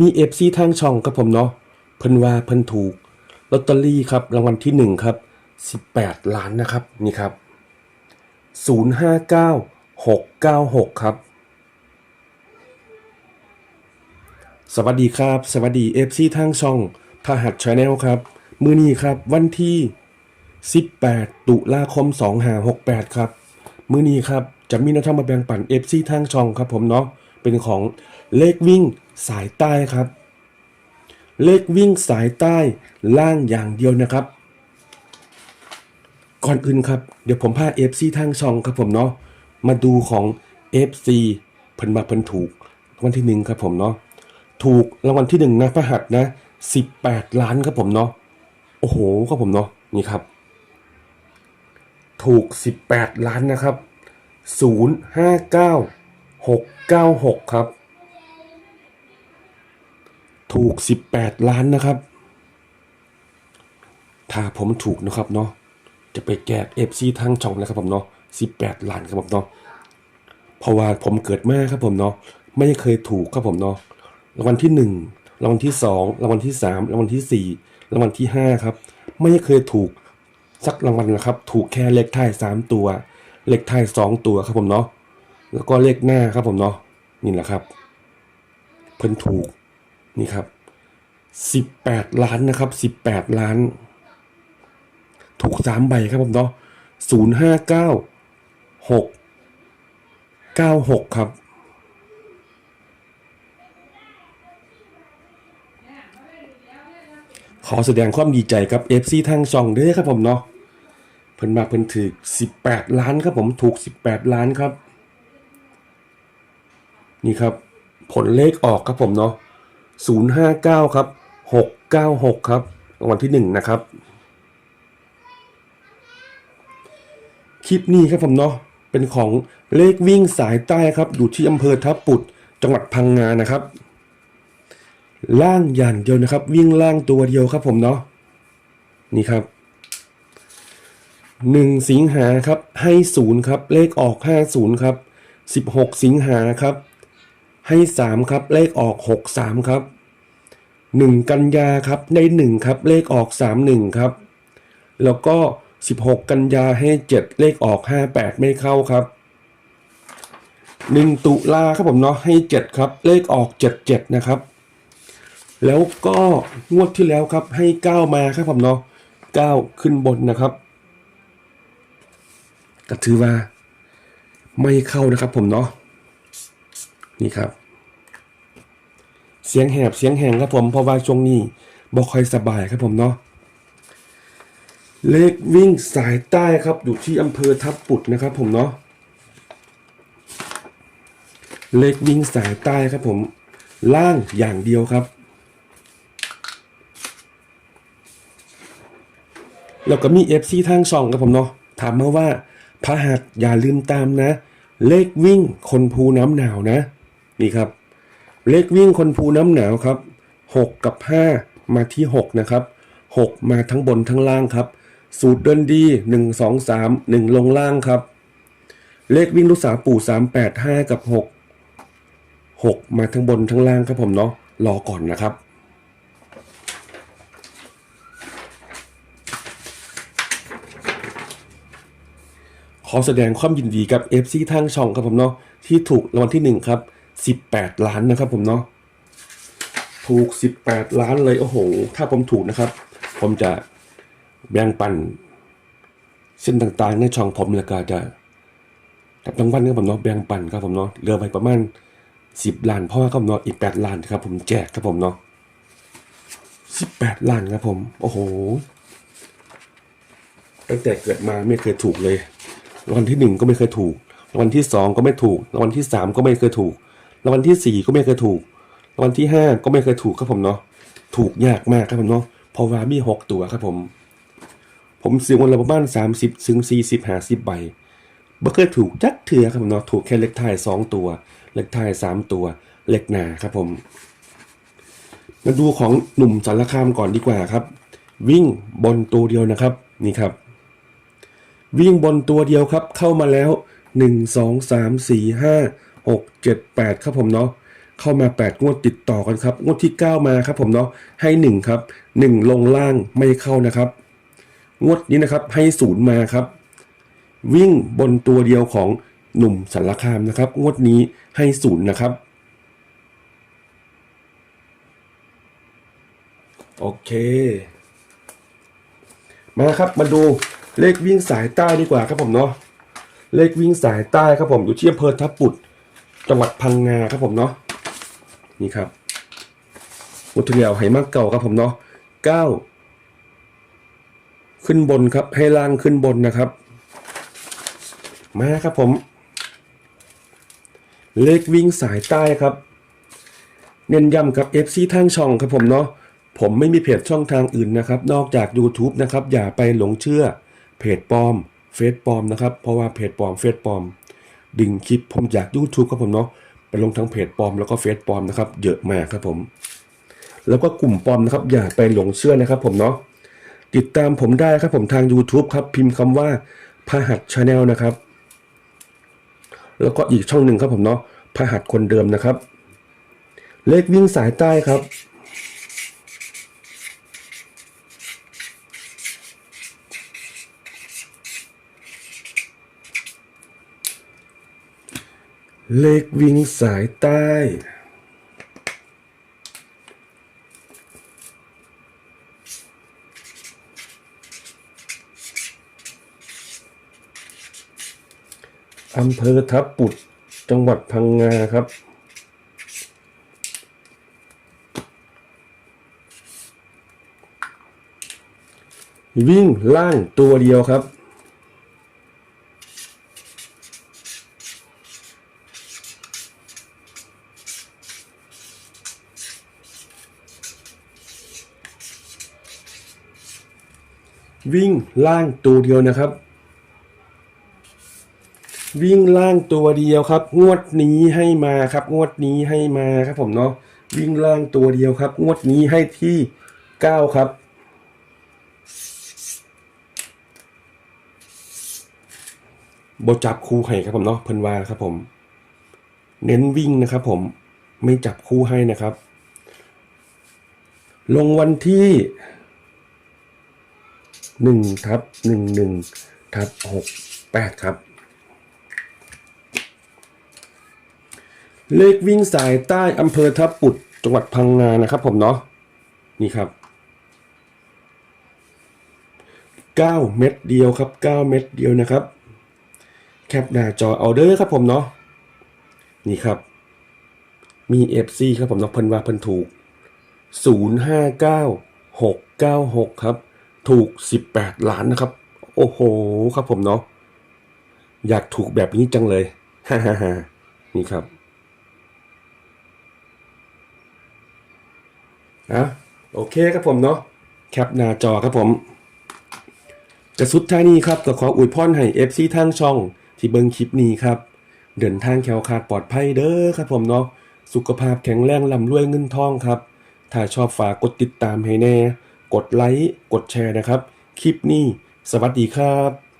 มีเอฟซีทางช่องครับผมเนาะเพิ่นว่าเพิ่นถูกลอตเตอรี่ครับรางวัลที่หนึ่งครับสิบแปดล้านนะครับนี่ครับศูนย์ห้าเก้าหกเก้าหกครับ สวัสดีครับ สวัสดีเอฟซีทางช่องพหัสชาแนลครับ มือนี้ครับวันที่ 18 ตุลาคม 2568 ครับ มือนี้ครับจะมีแนะทำมาแบ่งปันเอฟซีทางช่องครับผมเนาะเป็นของเลขวิ่ง สายใต้ครับ เลขวิ่งสายใต้ล่างอย่างเดียวนะครับ ก่อนอื่นครับ เดี๋ยวผมพา FC ทางช่องครับผมเนาะมาดูของ FC เพิ่นมาเพิ่นถูกวัลที่หนึ่งครับผมเนาะถูกรางวัลที่หนึ่งนะพระหัสนะ18ล้านครับผมเนาะโอ้โหครับผมเนาะนี่ครับ ถูก18ล้านนะครับ059 696ครับ ถูก 18 ล้านนะครับ ถ้าผมถูกนะครับเนาะจะไปแจก FC ทางช่องนะครับผมเนาะ18 ล้านครับผมเนาะเพราะว่าผมเกิดมาครับผมเนาะไม่เคยถูกครับผมเนาะรางวัลที่ 1รางวัลที่ 2รางวัลที่ 3รางวัลที่ 4รางวัลที่ 5 ครับ ไม่เคยถูกสักรางวัลนะครับ ถูกแค่เลขท้ายสามตัว เลขท้ายสองตัวครับผมเนาะแล้วก็เลขหน้าครับผมเนาะนี่แหละครับ เพิ่นถูก นี่ครับสิบแปดล้านนะครับสิบแปดล้าน ถูกสามใบครับผมเนาะศูนย์ห้าเก้าหกเก้าหกครับ ขอแสดงความดีใจกับ FC ทางช่องด้วยครับผมเนาะเพิ่นมาเพิ่นถือ18ล้านครับผมถูก18ล้านครับ นี่ครับ ผลเลขออกครับผมเนาะ 059 ครับ 696 ครับรางวัลที่ 1 นะครับ คลิปนี้ครับผมเนาะเป็นของเลขวิ่งสายใต้ครับ อยู่ที่อำเภอทับปุดจังหวัดพังงานะครับ ล่างอย่างเดียวนะครับ วิ่งล่างตัวเดียวครับผมเนาะนี่ครับหนึ่งสิงหาครับให้ศูนย์ครับ เลขออกห้าศูนย์ครับสิบหกสิงหาครับ ให้สามครับ เลขออกหกสามครับ หนึ่งกันยาครับได้หนึ่งครับเลขออกสามหนึ่งครับ แล้วก็สิบหกกันยาให้เจ็ดเลขออกห้าแปดไม่เข้าครับหนึ่งตุลาครับผมเนาะให้เจ็ดครับ เลขออกเจ็ดเจ็ดนะครับ แล้วก็งวดที่แล้วครับให้ก้ามาครับผมเนาะก้าขึ้นบนนะครับก็ถือว่าไม่เข้านะครับผมเนาะนี่ครับ เสียงแหบเสียงแหงครับผมเพราะว่าช่วงนี้บ่ค่อยสบายครับผมเนาะเลขวิ่งสายใต้ครับอยู่ที่อำเภอทับปุดนะครับผมเนาะเลขวิ่งสายใต้ครับผมล่างอย่างเดียวครับ แล้วก็มี FC ทางช่องครับผมเนาะถามมาว่าพระหัสอย่าลืมตามนะ เลขวิ่งคนภูน้ำหนาวนะ นี่ครับ เลขวิ่งคนภูน้ำหนาวครับ 6 กับ 5 มาที่ 6 นะครับ 6 มาทั้งบนทั้งล่างครับ สูตรเดินดี 1 2 3 1 ลงล่างครับ เลขวิ่งลูกสาวปู่ 3 8 5 กับ 6 6 มาทั้งบนทั้งล่างครับผมเนาะรอก่อนนะครับขอแสดงความยินดีกับ FC ทางช่องครับผมเนาะที่ถูกรางวัลที่หนึ่งครับ 18ล้านนะครับ ผมเนาะถูก18ล้านเลยโอ้โห ถ้าผมถูกนะครับ ผมจะแบ่งปันเส้นต่างๆ ในช่องผมแล้วก็จะกับรางวัลครับผมเนาะแบ่งปันครับผมเนาะเหลือไปประมาณ10ล้านเพราะว่าครับเนาะอีก8ล้านครับ ผมแจกครับผมเนาะ18ล้านครับผม โอ้โหตั้งแต่เกิดมาไม่เคยถูกเลยรางวัลที่หนึ่งก็ไม่เคยถูกรางวัลที่สองก็ไม่ถูกรางวัลที่สามก็ไม่เคยถูก รางวัลที่สี่ก็ไม่เคยถูกรางวัลที่ห้าก็ไม่เคยถูกครับผมเนาะถูกยากมากครับผมเนาะพราะว่ามีหกตัวครับผม ผมซื้อวันละประมาณสามสิบถึงสี่สิบหาสิบใบบ่เคยถูกจักเถื่อครับผมเนาะถูกแค่เลขท้ายสองตัว เลขท้ายสามตัวเลขหนาครับผมมาดูของหนุ่มสารคามก่อนดีกว่าครับ วิ่งบนตัวเดียวนะครับนี่ครับ วิ่งบนตัวเดียวครับ เข้ามาแล้ว1 2 3 4 5 6 7 8 ครับผมเนาะเข้ามา 8 งวดติดต่อกันครับ งวดที่ 9 มาครับผมเนาะให้ 1 ครับ 1 ลงล่างไม่เข้านะครับ งวดนี้นะครับให้ศูนย์มาครับ วิ่งบนตัวเดียวของหนุ่มสารคามนะครับ งวดนี้ให้ศูนย์นะครับโอเค มาครับมาดูเลขวิ่งสายใต้ดีกว่าครับผมเนาะเลขวิ่งสายใต้ครับผมอยู่ที่อำเภอทับปุด จังหวัดพังงาครับผมเนาะนี่ครับมุทุเรียวไหมากเก่าครับผมเนาะเก้าขึ้นบนครับให้ล่างขึ้นบนนะครับ มาครับผม เลขวิ่งสายใต้ครับ เน้นย้ำกับ FC ทางช่องครับผมเนาะผมไม่มีเพจช่องทางอื่นนะครับ นอกจาก YouTube นะครับ อย่าไปหลงเชื่อเพจปลอมเฟซปลอมนะครับ เพราะว่าเพจปลอมเฟซปลอม ดึงคลิปผมจาก YouTube ครับผมเนาะไปลงทั้งเพจปลอมแล้วก็เฟซปลอมนะครับเยอะมากครับผม แล้วก็กลุ่มปลอมนะครับอย่าไปหลงเชื่อนะครับผมเนาะติดตามผมได้ครับผมทาง YouTube ครับพิมพ์คำว่าพหัสชาแนลนะครับ แล้วก็อีกช่องหนึ่งครับผมเนาะพหัสคนเดิมนะครับ เลขวิ่งสายใต้ครับ เลขวิ่งสายใต้ อำเภอทับปุด จังหวัดพังงาครับ วิ่งล่างตัวเดียวครับ วิ่งล่างตัวเดียวนะครับ วิ่งล่างตัวเดียวครับ งวดนี้ให้มาครับ งวดนี้ให้มาครับผมเนาะวิ่งล่างตัวเดียวครับ งวดนี้ให้ที่เก้าครับ บจับคู่ให้ครับผมเนาะเพิ่นว่าครับผม เน้นวิ่งนะครับผมไม่จับคู่ให้นะครับ ลงวันที่ หนึ่งทับหนึ่งหนึ่งทับหกแปดครับ เลขวิ่งสายใต้อำเภอทับปุดจังหวัดพังงานะครับผมเนาะนี่ครับ 9 เม็ดเดียวครับ 9 เม็ดเดียวนะครับ แคปหน้าจอเอาเด้อครับผมเนาะนี่ครับ มี FC ครับผมเนาะเพิ่นว่าเพิ่นถูก 059 696 ครับ ถูก 18 ล้านนะครับ โอ้โห ครับผมเนาะ อยากถูกแบบนี้จังเลยฮ่าฮ่าฮ่านี่ครับอะโอเคครับผมเนาะ แคปหน้าจอครับผมกระสุดท้ายนี้ครับก็ขออวยพรให้ FC ทางช่องที่เบิ่งคลิปนี้ครับ เดินทางแคล้วคาดปลอดภัยเด้อครับผมเนาะ สุขภาพแข็งแรงลำรวยเงินทองครับ ถ้าชอบฝากกดติดตามให้แน่ กดไลค์ กดแชร์นะครับ คลิปนี้ สวัสดีครับ